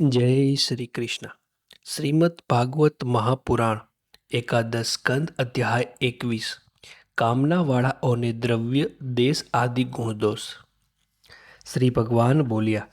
જય શ્રી કૃષ્ણ. શ્રીમદ ભાગવત મહાપુરાણ, એકાદશ સ્કંદ અધ્યાય એકવીસ. કામનાવાળાઓને દ્રવ્ય, દેશ આદિ ગુણદોષ. શ્રી ભગવાન બોલ્યા,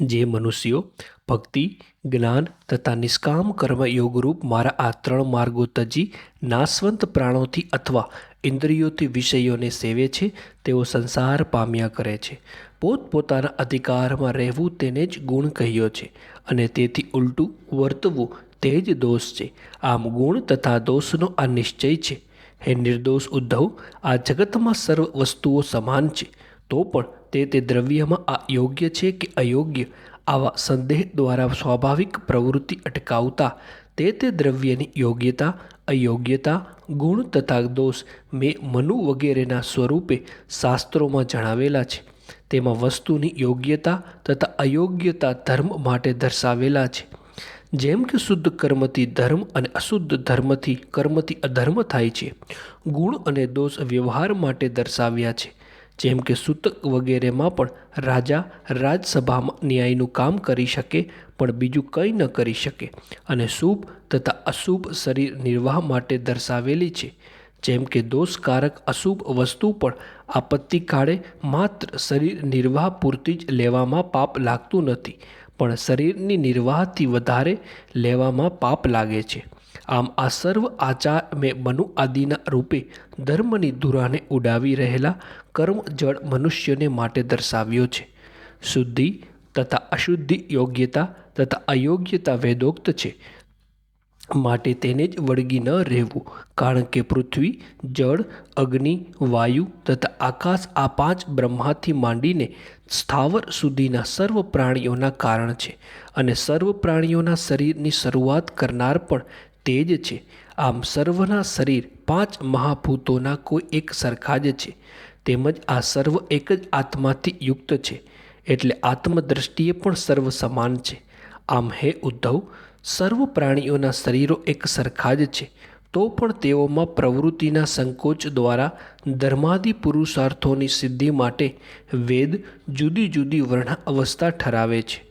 જે મનુષ્યો ભક્તિ, જ્ઞાન તથા નિષ્કામ કર્મ યોગરૂપ મારા આ ત્રણ માર્ગો તજી નાશવંત પ્રાણોથી અથવા ઇન્દ્રિયોથી વિષયોને સેવે છે, તેઓ સંસાર પામ્યા કરે છે. પોતપોતાના અધિકારમાં રહેવું તેને જ ગુણ કહ્યો છે અને તેથી ઉલટું વર્તવું તે જ દોષ છે. આમ ગુણ તથા દોષનો આ નિશ્ચય છે. હે નિર્દોષ ઉદ્ધવ, આ જગતમાં સર્વ વસ્તુઓ સમાન છે. તો પણ તે તે દ્રવ્યમાં આ યોગ્ય છે કે અયોગ્ય? આવા સંદેહ દ્વારા સ્વાભાવિક પ્રવૃત્તિ અટકાવતા તે તે દ્રવ્યની યોગ્યતા, અયોગ્યતા, ગુણ તથા દોષ મેં મનુ વગેરેના સ્વરૂપે શાસ્ત્રોમાં જણાવેલા છે. તેમાં વસ્તુની યોગ્યતા તથા અયોગ્યતા ધર્મ માટે દર્શાવેલા છે. જેમ કે શુદ્ધ કર્મથી ધર્મ અને અશુદ્ધ ધર્મથી કર્મથી અધર્મ થાય છે. ગુણ અને દોષ વ્યવહાર માટે દર્શાવ્યા છે. જેમ કે સૂતક વગેરેમાં પણ રાજા રાજસભામાં ન્યાયનું કામ કરી શકે, પણ બીજું કંઈ ન કરી શકે. અને શુભ તથા અશુભ શરીર નિર્વાહ માટે દર્શાવેલી છે. જેમ કે દોષકારક અશુભ વસ્તુ પણ આપત્તિ કાળે માત્ર શરીર નિર્વાહ પૂરતી જ લેવામાં પાપ લાગતું નથી, પણ શરીરની નિર્વાહથી વધારે લેવામાં પાપ લાગે છે. આમ આ સર્વ આચાર મેં મનુ આદિના રૂપે ધર્મની ધુરાને ઉડાવી રહેલા કર્મ જળ મનુષ્યને માટે દર્શાવ્યો છે. શુદ્ધિ તથા અશુદ્ધિ યોગ્યતા તથા અયોગ્યતા વેદોક્ત છે. માટે તેને જ વળગી ન રહેવું, કારણ કે પૃથ્વી, જળ, અગ્નિ, વાયુ તથા આકાશ આ પાંચ બ્રહ્માથી માંડીને સ્થાવર સુધીના સર્વ પ્રાણીઓના કારણ છે. અને સર્વ પ્રાણીઓના શરીરની શરૂઆત કરનાર પણ તે જ છે. આમ સર્વના શરીર પાંચ મહાભૂતોના કોઈ એક સરખા જ છે. તેમજ આ સર્વ એક જ આત્માથી યુક્ત છે. એટલે આત્મદ્રષ્ટિએ પણ સર્વ સમાન છે. આમ હે ઉદ્ધવ, સર્વ પ્રાણીઓના શરીરો એક સરખા જ છે. તો પણ તેઓમાં પ્રવૃત્તિના સંકોચ દ્વારા ધર્માદિ પુરુષાર્થોની સિદ્ધિ માટે વેદ જુદી જુદી વર્ણ અવસ્થા ઠરાવે છે.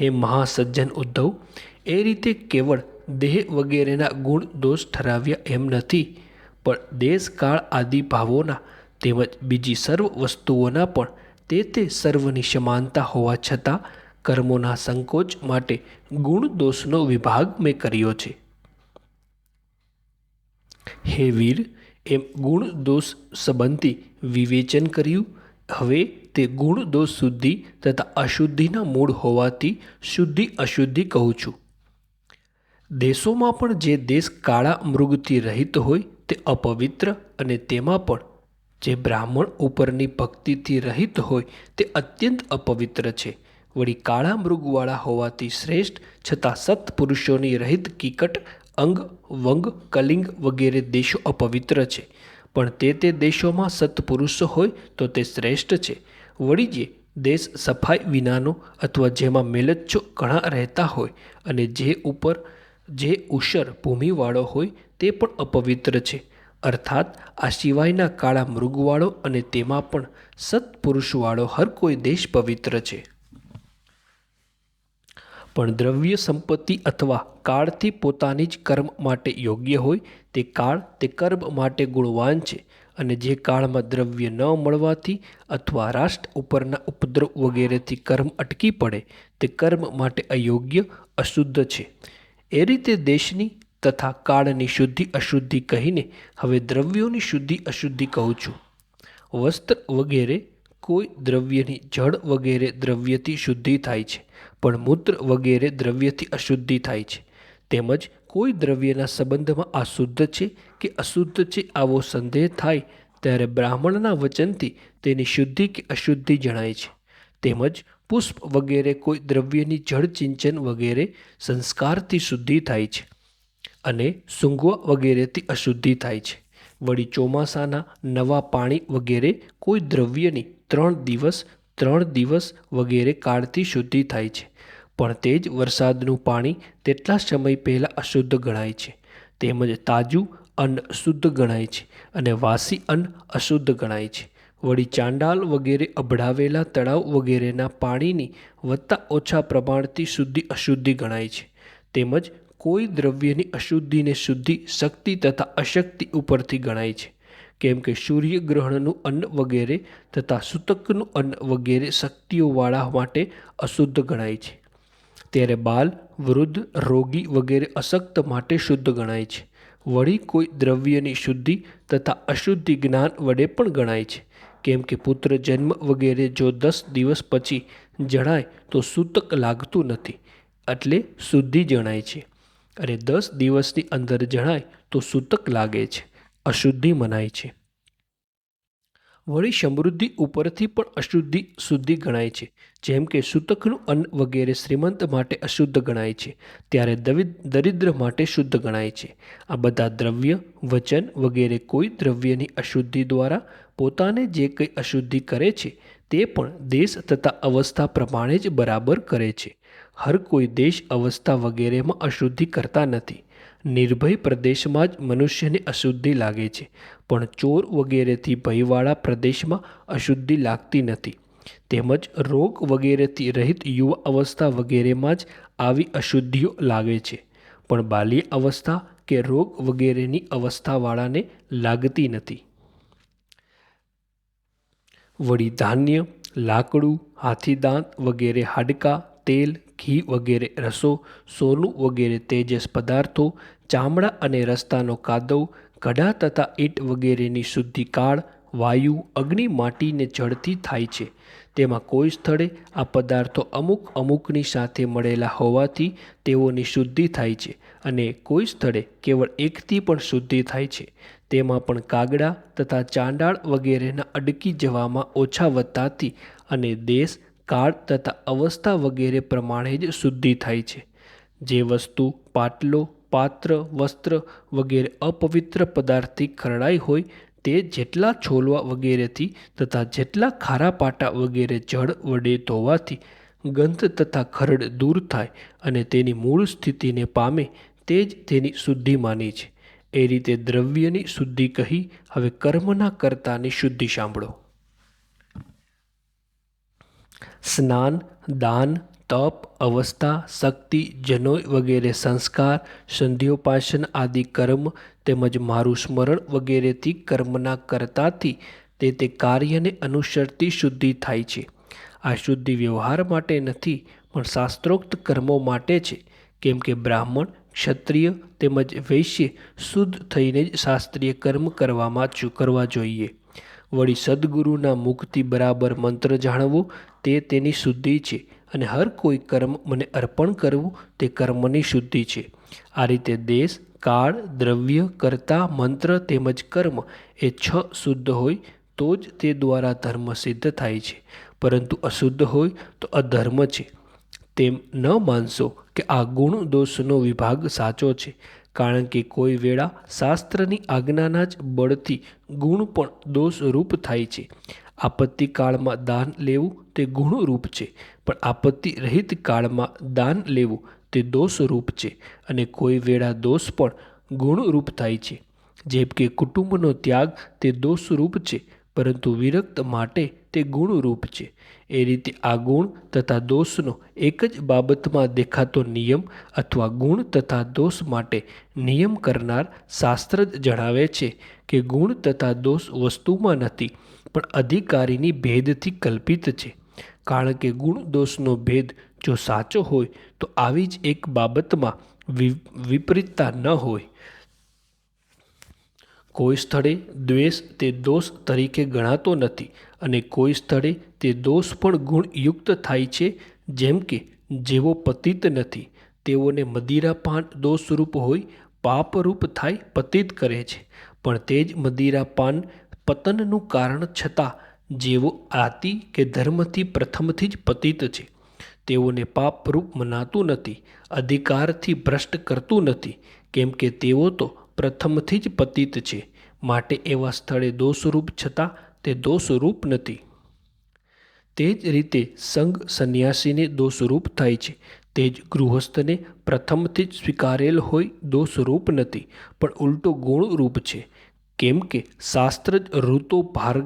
હે મહાસજ્જન ઉદ્ધવ, એ રીતે કેવળ દેહ વગેરેના ગુણ દોષ ઠરાવ્યા એમ નથી, પણ દેશ કાળ આદિ ભાવોના તેમજ બીજી સર્વ વસ્તુઓના પણ તે તે સર્વની સમાનતા હોવા છતાં કર્મોના સંકોચ માટે ગુણ દોષનો વિભાગ મેં કર્યો છે. હે વીર, એમ ગુણ દોષ સંબંધી વિવેચન કર્યું. હવે તે ગુણ દોષ શુદ્ધિ તથા અશુદ્ધિના મૂળ હોવાથી શુદ્ધિ અશુદ્ધિ કહું છું. દેશોમાં પણ જે દેશ કાળા મૃગથી રહિત હોય તે અપવિત્ર અને તેમાં પણ જે બ્રાહ્મણ ઉપરની ભક્તિથી રહિત હોય તે અત્યંત અપવિત્ર છે. વળી કાળા મૃગવાળા હોવાથી શ્રેષ્ઠ, છતાં સત્પુરુષોની રહિત કિકટ, અંગ, વંગ, કલિંગ વગેરે દેશો અપવિત્ર છે. પણ તે તે દેશોમાં સત્પુરુષો હોય તો તે શ્રેષ્ઠ છે. વળી જે દેશ સફાઈ વિનાનો અથવા જેમાં મેલચ્છો ઘણા રહેતા હોય અને જે ઉપર જે ઉષર ભૂમિવાળો હોય તે પણ અપવિત્ર છે. અર્થાત, આ સિવાયના કાળા મૃગવાળો અને તેમાં પણ સત્પુરુષવાળો હર કોઈ દેશ પવિત્ર છે. પણ દ્રવ્ય સંપત્તિ અથવા કાળથી પોતાની જ કર્મ માટે યોગ્ય હોય, તે કાળ તે કર્મ માટે ગુણવાન છે અને જે કાળમાં દ્રવ્ય ન મળવાથી અથવા રાષ્ટ્ર ઉપરના ઉપદ્રવ વગેરેથી કર્મ અટકી પડે, તે કર્મ માટે અયોગ્ય, અશુદ્ધ છે. એ રીતે દેશની તથા કાળની શુદ્ધિ અશુદ્ધિ કહીને હવે દ્રવ્યોની શુદ્ધિ અશુદ્ધિ કહું છું. વસ્ત્ર વગેરે કોઈ દ્રવ્યની જળ વગેરે દ્રવ્યથી શુદ્ધિ થાય છે, પણ મૂત્ર વગેરે દ્રવ્યથી અશુદ્ધિ થાય છે. તેમજ કોઈ દ્રવ્યના સંબંધમાં આ શુદ્ધ છે કે અશુદ્ધ છે આવો સંદેહ થાય, ત્યારે બ્રાહ્મણના વચનથી તેની શુદ્ધિ કે અશુદ્ધિ જણાય છે. તેમજ પુષ્પ વગેરે કોઈ દ્રવ્યની જળચિંચન વગેરે સંસ્કારથી શુદ્ધિ થાય છે અને સૂંઘવા વગેરેથી અશુદ્ધિ થાય છે. વળી ચોમાસાના નવા પાણી વગેરે કોઈ દ્રવ્યની ત્રણ દિવસ ત્રણ દિવસ વગેરે કાળથી શુદ્ધિ થાય છે. પણ તે જ વરસાદનું પાણી તેટલા સમય પહેલાં અશુદ્ધ ગણાય છે. તેમજ તાજું અન્ન શુદ્ધ ગણાય છે અને વાસી અન્ન અશુદ્ધ ગણાય છે. વળી ચાંડાલ વગેરે અભડાવેલા તળાવ વગેરેના પાણીની વધતા ઓછા પ્રમાણથી શુદ્ધિ અશુદ્ધિ ગણાય છે. તેમજ કોઈ દ્રવ્યની અશુદ્ધિને શુદ્ધિ, શક્તિ તથા અશક્તિ ઉપરથી ગણાય છે. કેમ કે સૂર્યગ્રહણનું અન્ન વગેરે તથા સૂતકનું અન્ન વગેરે શક્તિઓવાળા માટે અશુદ્ધ ગણાય છે. ત્યારે બાલ, વૃદ્ધ, રોગી વગેરે અશક્ત માટે શુદ્ધ ગણાય છે. વળી કોઈ દ્રવ્યની શુદ્ધિ તથા અશુદ્ધિ જ્ઞાન વડે પણ ગણાય છે. કેમ કે પુત્ર જન્મ વગેરે જો દસ દિવસ પછી જણાય તો સૂતક લાગતું નથી, એટલે શુદ્ધિ જણાય છે. અને દસ દિવસની અંદર જણાય તો સૂતક લાગે છે, અશુદ્ધિ મનાય છે. વળી સમૃદ્ધિ ઉપરથી પણ અશુદ્ધિ શુદ્ધિ ગણાય છે. જેમ કે સૂતકનું અન્ન વગેરે શ્રીમંત માટે અશુદ્ધ ગણાય છે, ત્યારે દરિદ્ર માટે શુદ્ધ ગણાય છે. આ બધા દ્રવ્ય, વચન વગેરે કોઈ દ્રવ્યની અશુદ્ધિ દ્વારા પોતાને જે કંઈ અશુદ્ધિ કરે છે, તે પણ દેશ તથા અવસ્થા પ્રમાણે જ બરાબર કરે છે. હર કોઈ દેશ અવસ્થા વગેરેમાં અશુદ્ધિ કરતા નથી. નિર્ભય પ્રદેશમાં જ મનુષ્યને અશુદ્ધિ લાગે છે. પણ ચોર વગેરેથી ભયવાળા પ્રદેશમાં અશુદ્ધિ લાગતી નથી. તેમજ રોગ વગેરેથી રહિત યુવા અવસ્થા વગેરેમાં જ આવી અશુદ્ધિઓ લાગે છે. પણ બાલ્ય અવસ્થા કે રોગ વગેરેની અવસ્થાવાળાને લાગતી નથી. વળી ધાન્ય, લાકડું, હાથીદાંત વગેરે હાડકાં, તેલ ઘી વગેરે રસો, સોનું વગેરે તેજસ પદાર્થો, ચામડા અને રસ્તાનો કાદવ કડા તથા ઈંટ વગેરેની શુદ્ધિ કાળ, વાયુ, અગ્નિ માટીને જળથી થાય છે. તેમાં કોઈ સ્થળે આ પદાર્થો અમુક અમુકની સાથે મળેલા હોવાથી તેઓની શુદ્ધિ થાય છે અને કોઈ સ્થળે કેવળ એકથી પણ શુદ્ધિ થાય છે. તેમાં પણ કાગડા તથા ચાંડાળ વગેરેના અડકી જવામાં ઓછા વધતાથી અને દેશ કાળ તથા અવસ્થા વગેરે પ્રમાણે જ શુદ્ધિ થાય છે. જે વસ્તુ, પાટલો, પાત્ર, વસ્ત્ર વગેરે અપવિત્ર પદાર્થથી ખરડાઈ હોય, તે જેટલા છોલવા વગેરેથી તથા જેટલા ખારા પાટા વગેરે જળ વડે ધોવાથી ગંધ તથા ખરડ દૂર થાય અને તેની મૂળ સ્થિતિને પામે, તે જ તેની શુદ્ધિ માની છે. એ રીતે દ્રવ્યની શુદ્ધિ કહી, હવે કર્મના કર્તાની શુદ્ધિ સાંભળો. સ્નાન, દાન, તપ, અવસ્થા, શક્તિ, જનોય વગેરે સંસ્કાર, સંધ્યોપાસન આદિ કર્મ તેમજ મારું સ્મરણ વગેરેથી કર્મના કરતાથી તે તે કાર્યને અનુસરતી શુદ્ધિ થાય છે. આ શુદ્ધિ વ્યવહાર માટે નથી, પણ શાસ્ત્રોક્ત કર્મો માટે છે. કેમ કે બ્રાહ્મણ, ક્ષત્રિય તેમજ વૈશ્ય શુદ્ધ થઈને જ શાસ્ત્રીય કર્મ કરવામાં કરવા જોઈએ. વળી સદગુરુના મુખથી બરાબર મંત્ર જાણવો તે તેની શુદ્ધિ છે અને હર કોઈ કર્મ મને અર્પણ કરવું તે કર્મની શુદ્ધિ છે. આ રીતે દેશ, કાળ, દ્રવ્ય, કર્તા, મંત્ર તેમજ કર્મ એ છ શુદ્ધ હોય તો જ તે દ્વારા ધર્મ સિદ્ધ થાય છે. પરંતુ અશુદ્ધ હોય તો અધર્મ છે. તેમ ન માનશો કે આ ગુણ દોષનો વિભાગ સાચો છે. કારણ કે કોઈ વેળા શાસ્ત્રની આજ્ઞાના જ બળથી ગુણ પણ દોષરૂપ થાય છે. આપત્તિ કાળમાં દાન લેવું તે ગુણરૂપ છે, પણ આપત્તિ રહિત કાળમાં દાન લેવું તે દોષરૂપ છે અને કોઈ વેળા દોષ પણ ગુણરૂપ થાય છે. જેમ કે કુટુંબનો ત્યાગ તે દોષરૂપ છે પરંતુ વિરક્ત માટે તે ગુણરૂપ છે. એ રીતે આ ગુણ તથા દોષનો એક જ બાબતમાં દેખાતો નિયમ અથવા ગુણ તથા દોષ માટે નિયમ કરનાર શાસ્ત્ર જ જણાવે છે કે ગુણ તથા દોષ વસ્તુમાં નથી, પણ અધિકારીની ભેદથી કલ્પિત છે. કારણ કે ગુણ દોષનો ભેદ જો સાચો હોય, તો આવી જ એક બાબતમાં વિપરીતતા ન હોય. કોઈ સ્થળે દ્વેષ તે દોષ તરીકે ગણાતો નથી અને કોઈ સ્થળે તે દોષ પણ ગુણયુક્ત થાય છે, જેમ કે જેવો પતિત નથી. તેઓને મદિરાપાન દોષરૂપ હોય, પાપરૂપ થાય, પતિત કરે છે. પણ તે જ મદિરાપાન પતનનું કારણ છતાં જેવો આતિ કે ધર્મથી પ્રથમથી જ પતિત છે. તેઓને પાપરૂપ મનાતું નથી, અધિકારથી ભ્રષ્ટ કરતું નથી. કેમ કે તેઓ તો પ્રથમથી જ પતિત છે. માટે એવા સ્થળે દોષરૂપ છતાં તે દોષરૂપ નથી. તે જ રીતે સંઘ સંન્યાસીને દોષરૂપ થાય છે. તે જ ગૃહસ્થને પ્રથમથી જ સ્વીકારેલ હોય દોષરૂપ નથી. પણ ઉલટો ગુણરૂપ છે. કેમ કે શાસ્ત્ર જ ઋતુ ભાર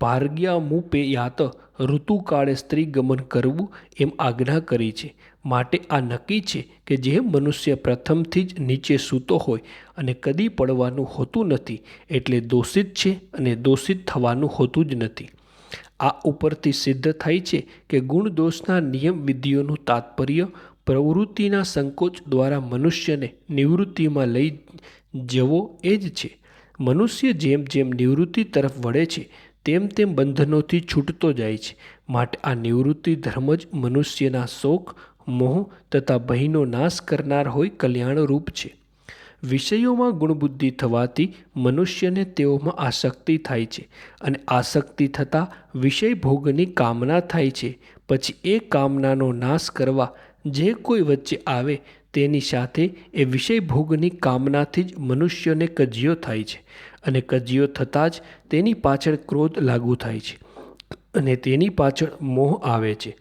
ભાર્ગ્યામુપે યાત ઋતુકાળે સ્ત્રી ગમન કરવું એમ આજ્ઞા કરી છે. માટે આ નક્કી છે કે જે મનુષ્ય પ્રથમથી જ નીચે સૂતો હોય અને કદી પડવાનું હોતું નથી, એટલે દોષિત છે અને દોષિત થવાનું હોતું જ નથી. આ ઉપરથી સિદ્ધ થાય છે કે ગુણ દોષના નિયમ વિધિઓનું તાત્પર્ય પ્રવૃત્તિના સંકોચ દ્વારા મનુષ્યને નિવૃત્તિમાં લઈ જવો એ જ છે. મનુષ્ય જેમ જેમ નિવૃત્તિ તરફ વળે છે, તેમ તેમ બંધનોથી છૂટતો જાય છે. માટે આ નિવૃત્તિ ધર્મ જ મનુષ્યના શોક મોહ તથા ભયનો નાશ કરનાર હોય કલ્યાણરૂપ છે. વિષયોમાં ગુણબુદ્ધિ થવાથી મનુષ્યને તેઓમાં આસક્તિ થાય છે અને આસક્તિ થતાં વિષય ભોગની કામના થાય છે. પછી એ કામનાનો નાશ કરવા જે કોઈ વચ્ચે આવે તેની સાથે એ વિષય ભોગની કામનાથી જ મનુષ્યને કજિયો થાય છે અને કજિયો થતાં જ તેની પાછળ ક્રોધ લાગુ થાય છે અને તેની પાછળ મોહ આવે છે.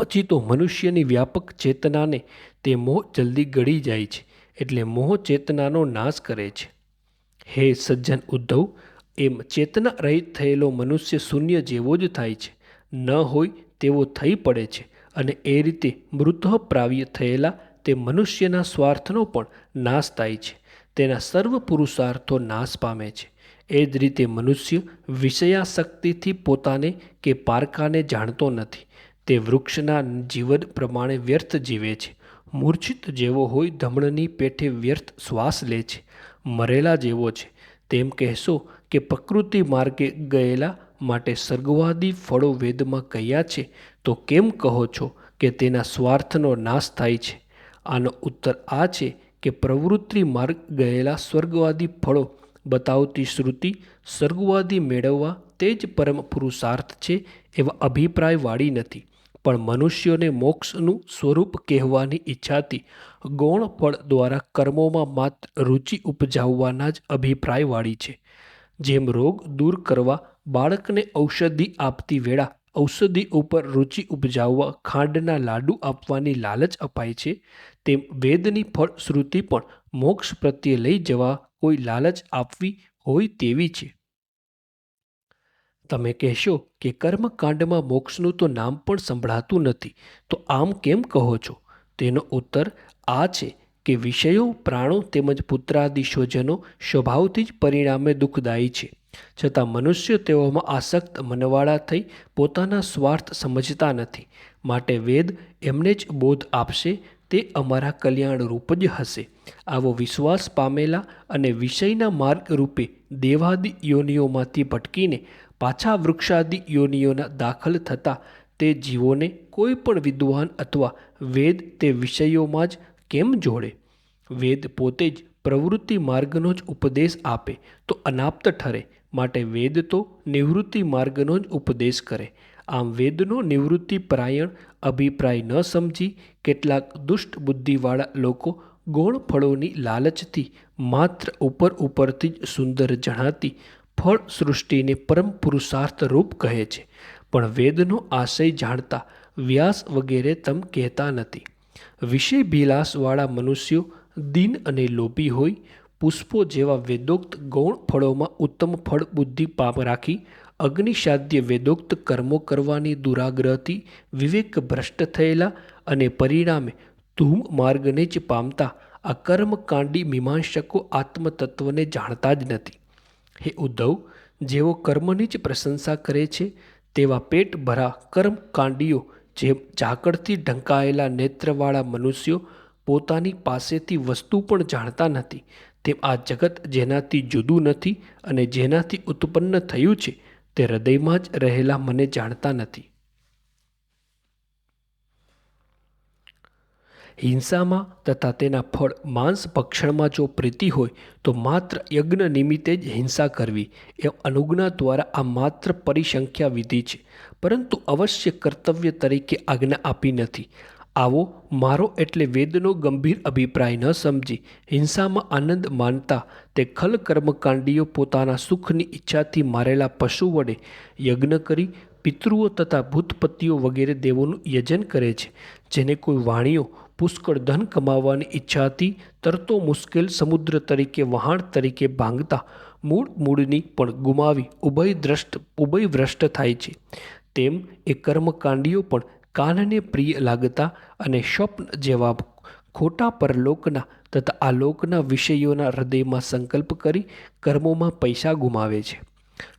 પછી તો મનુષ્યની વ્યાપક ચેતનાને તે મોહ જલ્દી ગળી જાય છે, એટલે મોહ ચેતનાનો નાશ કરે છે. હે સજ્જન ઉદ્ધવ, એમ ચેતના રહિત થયેલો મનુષ્ય શૂન્ય જેવો જ થાય છે. ન હોય તેવો થઈ પડે છે અને એ રીતે મૃત પ્રાવ્ય થયેલા તે મનુષ્યના સ્વાર્થનો પણ નાશ થાય છે. તેના સર્વ પુરુષાર્થો નાશ પામે છે. એ જ રીતે મનુષ્ય વિષયાશક્તિથી પોતાને કે પારકાને જાણતો નથી. તે વૃક્ષના જીવન પ્રમાણે વ્યર્થ જીવે છે. મૂર્છિત જેવો હોય ધમણની પેઠે વ્યર્થ શ્વાસ લે છે. મરેલા જેવો છે. તેમ કહેશો કે પ્રકૃતિ માર્ગે ગયેલા માટે સર્ગવાદી ફળો વેદમાં કહ્યા છે, તો કેમ કહો છો કે તેના સ્વાર્થનો નાશ થાય છે? આનો ઉત્તર આ છે કે પ્રવૃત્તિ માર્ગ ગયેલા સ્વર્ગવાદી ફળો બતાવતી શ્રુતિ સ્વર્ગવાદી મેળવવા તે જ પરમ પુરુષાર્થ છે એવા અભિપ્રાયવાળી નથી. પણ મનુષ્યોને મોક્ષનું સ્વરૂપ કહેવાની ઈચ્છાથી ગૌણ ફળ દ્વારા કર્મોમાં માત્ર રુચિ ઉપજાવવાના જ અભિપ્રાયવાળી છે. જેમ રોગ દૂર કરવા બાળકને ઔષધિ આપતી વેળા ઔષધિ ઉપર રુચિ ઉપજાવવા ખાંડના લાડુ આપવાની લાલચ અપાય છે, તેમ વેદની ફળ શ્રુતિ પણ મોક્ષ પ્રત્યે લઈ જવા કોઈ લાલચ આપવી હોય તેવી છે. તમે કહેશો કે કર્મકાંડમાં મોક્ષનું તો નામ પણ સંભળાતું નથી, તો આમ કેમ કહો છો? તેનો ઉત્તર આ છે કે વિષયો, પ્રાણો તેમજ પુત્રાદિ સ્વજનો સ્વભાવથી જ પરિણામે દુઃખદાયી છે. છતાં મનુષ્ય તેઓમાં આસક્ત મનવાળા થઈ પોતાના સ્વાર્થ સમજતા નથી. માટે વેદ એમને જ બોધ આપશે, તે અમારા કલ્યાણ રૂપ જ હશે. આવો વિશ્વાસ પામેલા અને વિષયના માર્ગ રૂપે દેવાદિ યોનિઓમાંથી ભટકીને પાછા વૃક્ષાદિ યોનિઓના દાખલ થતાં તે જીવોને કોઈ પણ વિદ્વાન અથવા વેદ તે વિષયોમાં જ કેમ જોડે? વેદ પોતે જ પ્રવૃત્તિ માર્ગનો જ ઉપદેશ આપે તો અનાપ્ત ઠરે. માટે વેદ તો નિવૃત્તિ માર્ગનો જ ઉપદેશ કરે. આમ વેદનો નિવૃત્તિ પરાયણ અભિપ્રાય ન સમજી કેટલાક દુષ્ટ બુદ્ધિવાળા લોકો ગૌણ ફળોની લાલચથી માત્ર ઉપર ઉપરથી જ સુંદર જણાતી ફળ સૃષ્ટિને પરમ પુરુષાર્થ રૂપ કહે છે. પણ વેદનો આશય જાણતા વ્યાસ વગેરે તમ કહેતા નથી. વિષય ભિલાસવાળા મનુષ્યો દિન અને લોભી હોય, પુષ્પો જેવા વેદોક્ત ગૌણ ફળોમાં ઉત્તમ ફળ, બુદ્ધિ, પાપ રાખી અગ્નિસાધ્ય વેદોક્ત કર્મો કરવાની દુરાગ્રહથી વિવેક ભ્રષ્ટ થયેલા અને પરિણામે ધૂમ માર્ગને જ પામતા આ કર્મકાંડી મીમાંસકો આત્મતત્વને જાણતા જ નથી. હે ઉદ્ધવ, જેઓ કર્મની જ પ્રશંસા કરે છે, તેવા પેટ ભરા કર્મકાંડીઓ જેમ ઝાકળથી ઢંકાયેલા નેત્રવાળા મનુષ્યો પોતાની પાસેથી વસ્તુ પણ જાણતા નથી. તેમ આ જગત જેનાથી જુદું નથી અને જેનાથી ઉત્પન્ન થયું છે, તે હૃદયમાં જ રહેલા મને જાણતા નથી. હિંસામાં તથા તેના ફળ માંસ ભક્ષણમાં જો પ્રીતિ હોય, તો માત્ર યજ્ઞ નિમિત્તે જ હિંસા કરવી એ અનુજ્ઞા દ્વારા આ માત્ર પરિસંખ્યા વિધિ છે. પરંતુ અવશ્ય કર્તવ્ય તરીકે આજ્ઞા આપી નથી. આવો, મારો એટલે વેદનો ગંભીર અભિપ્રાય ન સમજી, હિંસામાં આનંદ માનતા તે ખલ કર્મકાંડીઓ પોતાના સુખની ઈચ્છાથી મારેલા પશુ વડે યજ્ઞ કરી પિતૃઓ તથા ભૂતપતિઓ વગેરે દેવોનું યજન કરે છે. જેને કોઈ વાણીઓ પુષ્કળ ધન કમાવવાની હતી, તરતો મુશ્કેલ સમુદ્ર તરીકે, વહાણ તરીકે ભાંગતા મૂળ મૂળની પણ ગુમાવી ઉભય દ્રષ્ટ, ઉભય ભ્રષ્ટ થાય છે. તેમ એ કર્મકાંડીઓ પણ કાનને પ્રિય લાગતા અને સ્વપ્ન જેવા ખોટા પરલોકના તથા આ લોકના વિષયોના હૃદયમાં સંકલ્પ કરી કર્મોમાં પૈસા ગુમાવે છે.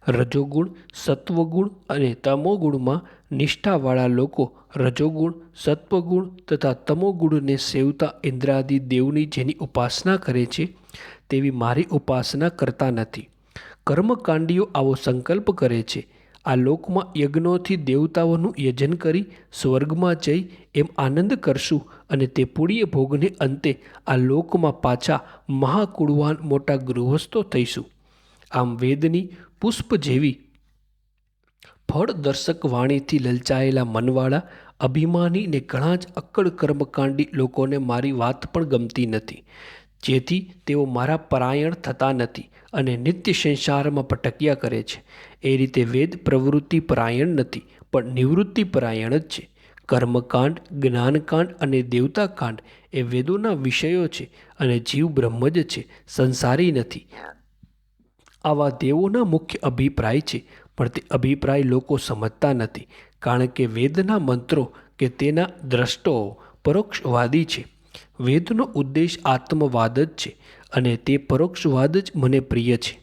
રજોગુણ, સત્વગુણ અને તમોગુણમાં નિષ્ઠાવાળા લોકો રજોગુણ, સત્વગુણ તથા તમોગુણને સેવતા ઇન્દ્રાદિ દેવની જેની ઉપાસના કરે છે, તેવી મારી ઉપાસના કરતા નથી. કર્મકાંડીઓ આવો સંકલ્પ કરે છે. આ લોકમાં યજ્ઞોથી દેવતાઓનું યજન કરી સ્વર્ગમાં જઈ એમ આનંદ કરશું અને તે પુણ્ય ભોગને અંતે આ લોકમાં પાછા મહાકુળવાન મોટા ગૃહસ્થો થઈશું. આમ વેદની પુષ્પ જેવી ફળદર્શક વાણીથી લલચાયેલા મનવાળા અભિમાની ને ઘણા જ અક્કડ કર્મકાંડી લોકોને મારી વાત પણ ગમતી નથી. જેથી તેઓ મારા પરાયણ થતા નથી અને નિત્ય સંસારમાં ભટક્યા કરે છે. એ રીતે વેદ પ્રવૃત્તિ પરાયણ નથી, પણ નિવૃત્તિ પરાયણ જ છે. કર્મકાંડ, જ્ઞાનકાંડ અને દેવતાકાંડ એ વેદોના વિષયો છે અને જીવ બ્રહ્મ જ છે, સંસારી નથી. આવા દેવોના મુખ્ય અભિપ્રાય છે, પણ તે અભિપ્રાય લોકો સમજતા નથી, કારણ કે વેદના મંત્રો કે તેના દ્રષ્ટો પરોક્ષવાદી છે. વેદનો ઉદ્દેશ આત્મવાદ જ છે અને તે પરોક્ષવાદ જ મને પ્રિય છે.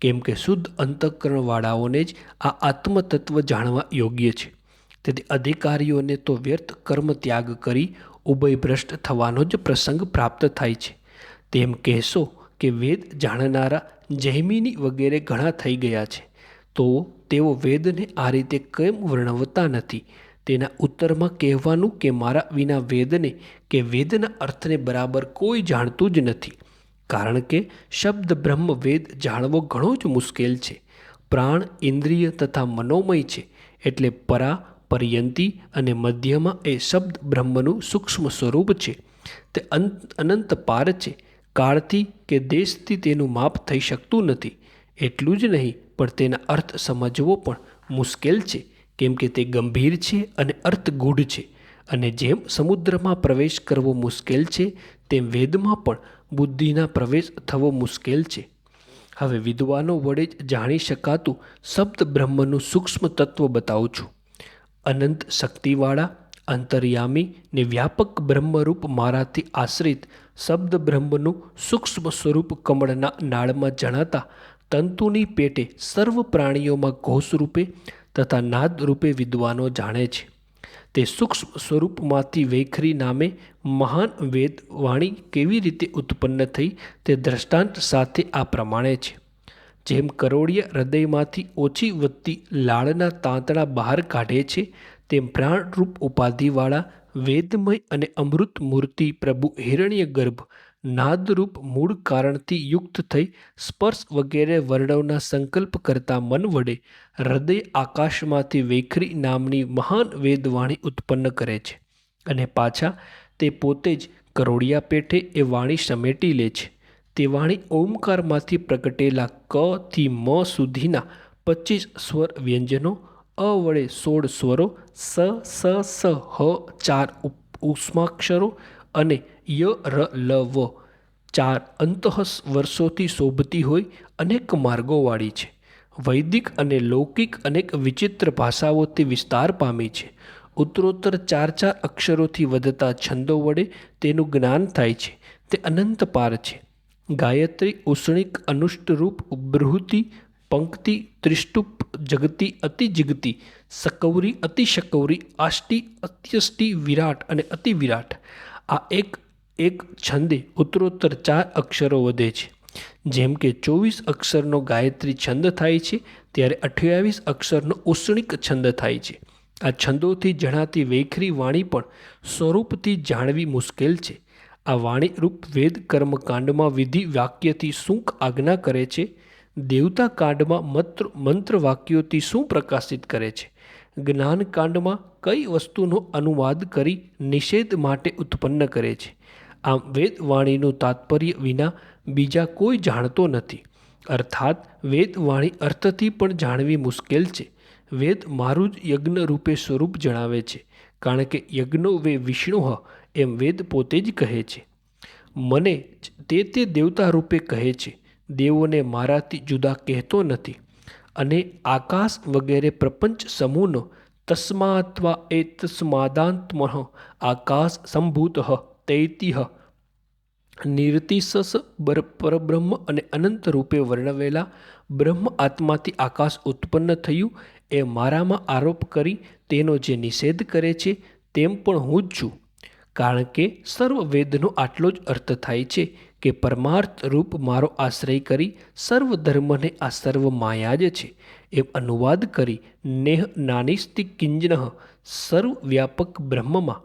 કેમ કે શુદ્ધ અંતઃકરણવાળાઓને જ આ આત્મતત્વ જાણવા યોગ્ય છે. તેથી અધિકારીઓને તો વ્યર્થ કર્મ ત્યાગ કરી ઉભય ભ્રષ્ટ થવાનો જ પ્રસંગ પ્રાપ્ત થાય છે. તેમ કહેશો કે વેદ જાણનારા જૈમિની વગેરે ઘણા થઈ ગયા છે. તો તેઓ વેદને આ રીતે કેમ વર્ણવતા નથી? તેના ઉત્તરમાં કહેવાનું કે મારા વિના વેદને કે વેદના અર્થને બરાબર કોઈ જાણતું જ નથી. કારણ કે શબ્દ બ્રહ્મ વેદ જાણવો ઘણો જ મુશ્કેલ છે. પ્રાણ, ઇન્દ્રિય તથા મનોમય છે. એટલે પરા, પર્યંતી અને મધ્યમાં એ શબ્દ બ્રહ્મનું સૂક્ષ્મ સ્વરૂપ છે. તે અનંત પાર છે. કાળથી કે દેશથી તેનું માપ થઈ શકતું નથી. એટલું જ નહીં, પણ તેના અર્થ સમજવો પણ મુશ્કેલ છે, કેમ કે તે ગંભીર છે અને અર્થ ગૂઢ છે. અને જેમ સમુદ્રમાં પ્રવેશ કરવો મુશ્કેલ છે, તેમ વેદમાં પણ બુદ્ધિના પ્રવેશ થવો મુશ્કેલ છે. હવે વિદ્વાનો વડે જ જાણી શકાતું શબ્દ બ્રહ્મનું સૂક્ષ્મ તત્વ બતાવું છું. અનંત શક્તિવાળા, અંતર્યામી ને વ્યાપક બ્રહ્મરૂપ મારાથી આશ્રિત શબ્દ બ્રહ્મનું સૂક્ષ્મ સ્વરૂપ કમળના નાળમાં જણાતા તંતુની પેટે સર્વ પ્રાણીઓમાં ઘોષ રૂપે તથા નાદ રૂપે વિદ્વાનો જાણે છે. તે સૂક્ષ્મ સ્વરૂપમાંથી વૈખરી નામે મહાન વેદ વાણી કેવી રીતે ઉત્પન્ન થઈ તે દ્રષ્ટાંત સાથે આ પ્રમાણે છે. જેમ કરોડિયા હૃદયમાંથી ઓછી વધતી લાળના તાંતણા બહાર કાઢે છે, તેમ પ્રાણરૂપ ઉપાધિવાળા વેદમય અને અમૃત મૂર્તિ પ્રભુ હિરણ્ય ગર્ભ નાદરૂપ મૂળ કારણથી યુક્ત થઈ સ્પર્શ વગેરે વર્ણવના સંકલ્પ કરતા મન વડે હૃદય આકાશમાંથી વેખરી નામની મહાન વેદવાણી ઉત્પન્ન કરે છે અને પાછા તે પોતે જ કરોડિયા પેઠે એ વાણી સમેટી લે છે. તે વાણી ઓમકારમાંથી પ્રગટેલા ક થી મ સુધીના પચીસ સ્વર વ્યંજનો અ વડે સોળ સ્વરો, સ સ સ, હ, ચાર ઉષ્માક્ષરો અને ય, ર, લ, વ. ચાર અંતઃ વર્ષોથી શોભતી હોય અનેક માર્ગોવાળી છે. વૈદિક અને લૌકિક અનેક વિચિત્ર ભાષાઓથી વિસ્તાર પામી છે. ઉત્તરોત્તર ચાર ચાર અક્ષરોથી વધતા છંદો વડે તેનું જ્ઞાન થાય છે. તે અનંત પાર છે. ગાયત્રી ઉષ્ણિક અનુષ્ટરૂપ બૃહતિ પંક્તિ ત્રિષ્ટુપ જગતી અતિ જિગતી સકૌરી અતિશકૌરી આષ્ટિ અત્યષ્ટિ વિરાટ અને અતિ વિરાટ. આ એક એક છંદે ઉત્તરોત્તર ચાર અક્ષરો વધે છે. જેમ કે ચોવીસ અક્ષરનો ગાયત્રી છંદ થાય છે, ત્યારે અઠ્યાવીસ અક્ષરનો ઉષ્ણિક છંદ થાય છે. આ છંદોથી જણાતી વેખરી વાણી પણ સ્વરૂપથી જાણવી મુશ્કેલ છે. આ વાણી રૂપ વેદ કર્મકાંડમાં વિધિ વાક્યથી શું આજ્ઞા કરે છે દેવતા કાંડમાં મંત્ર મંત્ર વાક્યોથી શું પ્રકાશિત કરે છે? જ્ઞાનકાંડમાં કઈ વસ્તુનો અનુવાદ કરી નિષેધ માટે ઉત્પન્ન કરે છે? આમ વેદવાણીનું તાત્પર્ય વિના બીજા કોઈ જાણતો નથી. અર્થાત, વેદવાણી અર્થથી પણ જાણવી મુશ્કેલ છે. વેદ મારું જ યજ્ઞ રૂપે સ્વરૂપ જણાવે છે, કારણ કે યજ્ઞો વે વિષ્ણુ એમ વેદ પોતે જ કહે છે. મને તે તે દેવતા રૂપે કહે છે. દેવોને મારાથી જુદા કહેતો નથી અને આકાશ વગેરે પ્રપંચ સમૂહનો તસ્માત્વા એ તસ્માદાંતમ આકાશ સંભૂત તૈતિહ નિર્તિશસ બર- પરબ્રહ્મ અને અનંત રૂપે વર્ણવેલા બ્રહ્મ આત્માથી આકાશ ઉત્પન્ન થયું એ મારામાં આરોપ કરી તેનો જે નિષેધ કરે છે તેમ પણ હું જ છું કારણ કે સર્વ વેદનો આટલો જ અર્થ થાય છે કે પરમાર્થ રૂપ મારો આશ્રય કરી સર્વ ધર્મને આ સર્વ માયા જ છે. એમ અનુવાદ કરી નેહ નાનિસ્તિ કિંજન સર્વવ્યાપક બ્રહ્મમાં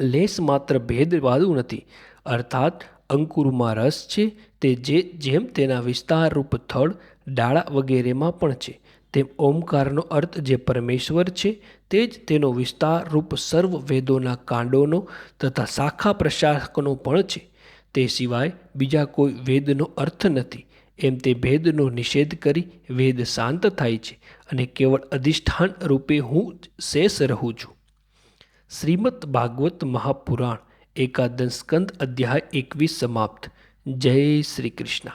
લેશ માત્ર ભેદવાદું નથી. અર્થાત અંકુરમાં રસ છે તે જે જેમ તેના વિસ્તાર રૂપ થડ ડાળા વગેરેમાં પણ છે. તેમ ઓમકારનો અર્થ જે પરમેશ્વર છે તે જ તેનો વિસ્તાર રૂપ સર્વ વેદોના કાંડોનો તથા શાખા પ્રશાસકનો પણ છે. તે સિવાય બીજા કોઈ વેદનો અર્થ નથી. એમ તે ભેદનો નિષેધ કરી વેદ શાંત થાય છે અને કેવળ અધિષ્ઠાન રૂપે હું શેષ રહું છું. શ્રીમદ ભાગવત મહાપુરાણ, એકાદશ સ્કંદ અધ્યાય એકવીસ સમાપ્ત. જય શ્રી કૃષ્ણ.